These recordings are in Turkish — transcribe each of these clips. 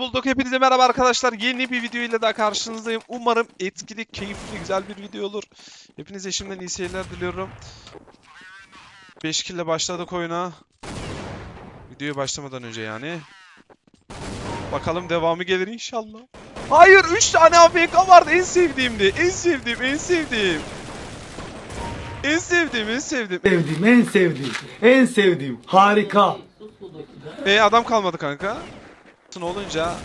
bulduk. Hepinize merhaba arkadaşlar. Yeni bir video ile daha karşınızdayım. Umarım etkili, keyifli, güzel bir video olur. Hepinize şimdiden iyi seyirler diliyorum. 5 kill ile başladık oyuna. Videoya başlamadan önce yani. Bakalım devamı gelir inşallah. Hayır 3 tane AFK vardı. En sevdiğimdi. En sevdiğim, en sevdiğim. En sevdiğim, en sevdiğim. sevdiğim, en sevdiğim, en sevdiğim. Harika. E adam kalmadı kanka. Olunca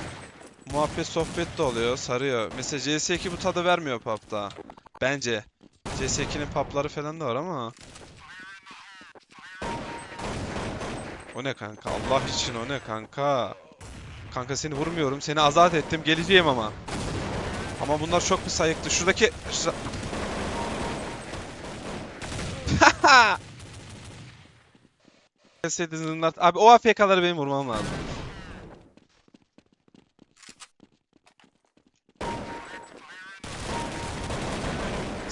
muhabbet sohbet de oluyor, sarıyor. Mesela CS2 bu tadı vermiyor PUBG'da. Bence. CS2'nin pubları falan da var ama. O ne kanka? Allah için o ne kanka? Kanka seni vurmuyorum. Seni azat ettim. Geleceğim ama. Ama bunlar çok bir sayıktı. Şuradaki... Şura... Abi o AFK'ları benim vurmam lazım.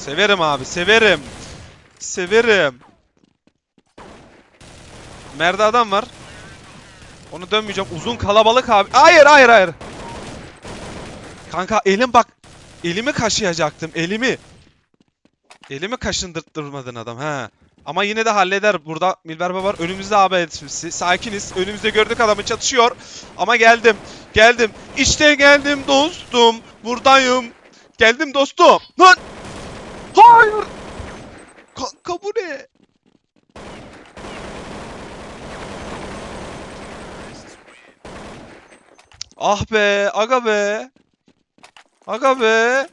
Severim abi, severim. Severim. Merde adam var. Onu dönmeyeceğim. Uzun kalabalık abi. Hayır, hayır, hayır. Kanka elim bak. Elimi kaşıyacaktım, elimi. Elimi kaşındırtmadın adam ha. Ama yine de halleder. Burada Milverba var. Önümüzde AB etmesi. Sakiniz. Önümüzde gördük adamı çatışıyor. Ama geldim. Geldim. İşte geldim dostum. Buradayım. Geldim dostum. Lan! Hayır! Kanka bu ne? Ah be, aga be. Aga be.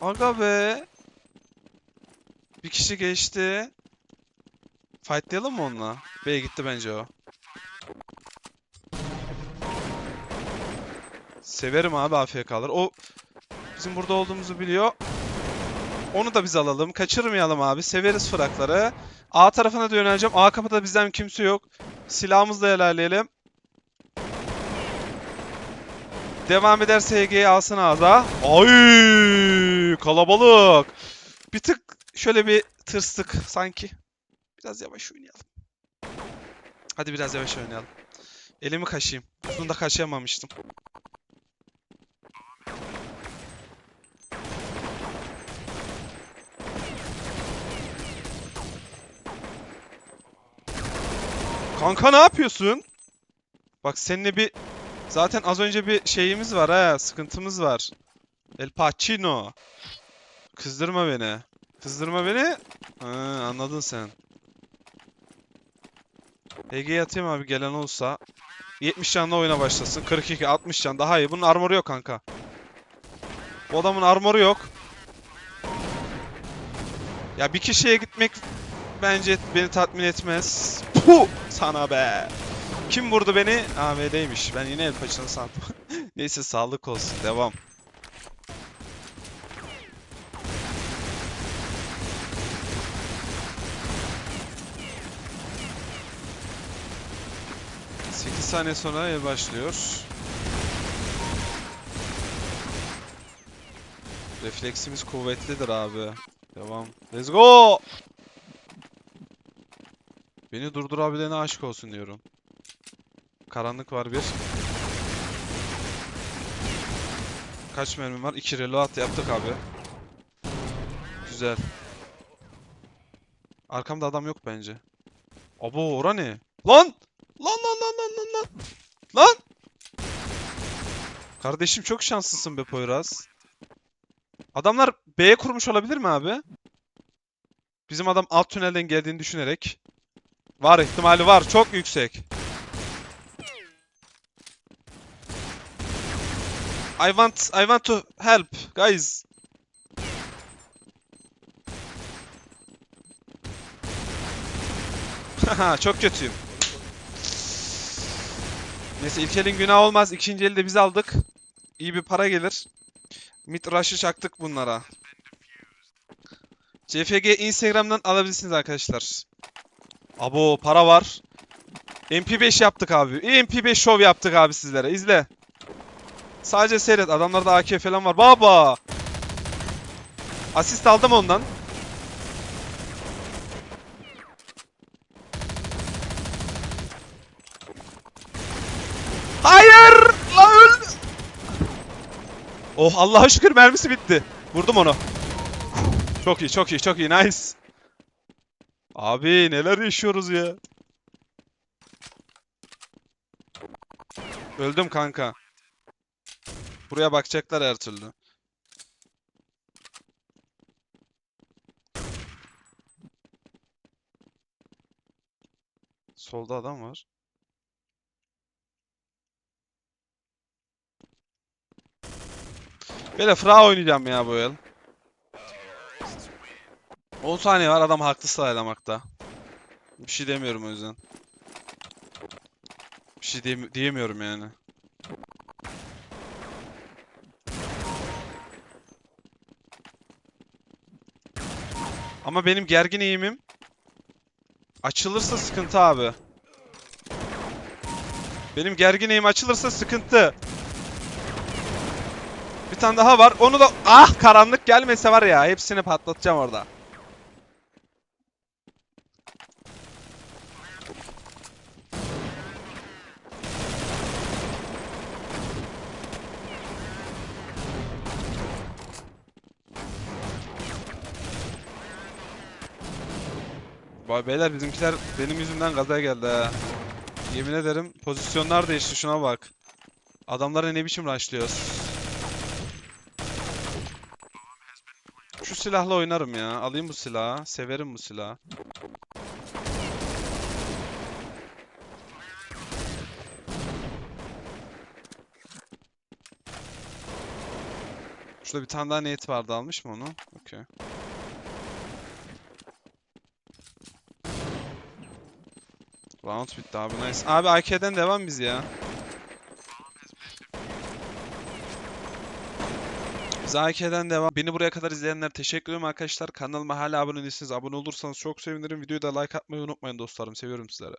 Aga be. Bir kişi geçti. Fightlayalım mı onunla? B'ye gitti bence o. Severim abi AFK'ları. O bizim burada olduğumuzu biliyor. Onu da biz alalım. Kaçırmayalım abi. Severiz fırakları. A tarafına da yöneleceğim. A kapıda bizden kimse yok. Silahımızla ilerleyelim. Devam ederse HG'yi alsın ağza. Ay kalabalık. Bir tık şöyle bir tırstık sanki. Biraz yavaş oynayalım. Hadi biraz yavaş oynayalım. Elimi kaşıyım. Bunu da kaşıyamamıştım. Kanka ne yapıyorsun? Bak seninle bir zaten az önce bir şeyimiz var ha, sıkıntımız var. El Pacino. Kızdırma beni. Kızdırma beni. Ha, anladın sen. HG'ye atayım abi gelen olsa. 70 canla oyuna başlasın. 42, 60 can daha iyi. Bunun armoru yok kanka. Bu adamın armoru yok. Ya bir kişiye gitmek bence beni tatmin etmez. Puh! Sana be. Kim vurdu beni? AVD'ymiş. Ben yine el paçını sandım. Neyse sağlık olsun. Devam. Sekiz saniye sonra el başlıyor. Refleksimiz kuvvetlidir abi. Devam. Let's go! Beni durdurabilene aşık olsun diyorum. Karanlık var bir. Kaç mermim var? 2 reload yaptık abi. Güzel. Arkamda adam yok bence. Abo ora ne? Lan! Lan lan lan lan lan lan! Lan! Kardeşim çok şanslısın be Poyraz. Adamlar B'ye kurmuş olabilir mi abi? Bizim adam alt tünelden geldiğini düşünerek. Var ihtimali var. Çok yüksek. I want I want to help guys. Çok kötüyüm. Neyse ilk elin günah olmaz. İkinci eli de biz aldık. İyi bir para gelir. Mid rush'ı çaktık bunlara. CFG Instagram'dan alabilirsiniz arkadaşlar. Abo para var. MP5 yaptık abi. MP5 şov yaptık abi sizlere. İzle. Sadece seyret. Adamlarda AK falan var. Baba. Asist aldım ondan. Hayır! Oh Allah'a şükür mermisi bitti. Vurdum onu. Çok iyi, çok iyi, çok iyi. Nice. Abi neler yaşıyoruz ya. Öldüm kanka. Buraya bakacaklar her türlü. Solda adam var. Böyle Fra oynayacağım ya bu el. 10 saniye var adam haklı sıralamakta. Bir şey demiyorum o yüzden. Bir şey diyemi- diyemiyorum yani. Ama benim gergin eğimim açılırsa sıkıntı abi. Benim gergin eğim açılırsa sıkıntı. Bir tane daha var. Onu da ah karanlık gelmese var ya hepsini patlatacağım orada. Beyler bizimkiler benim yüzümden gaza geldi ha. Yemin ederim pozisyonlar değişti şuna bak. Adamlara ne biçim rushlıyoruz. Şu silahla oynarım ya. Alayım bu silahı. Severim bu silahı. Şurada bir tane daha nate vardı. Almış mı onu? Okey. Round bitti abi nice. Abi AK'den devam biz ya. Biz AK'den devam. Beni buraya kadar izleyenler teşekkür ederim arkadaşlar. Kanalıma hala abone değilseniz abone olursanız çok sevinirim. Videoyu da like atmayı unutmayın dostlarım. Seviyorum sizleri.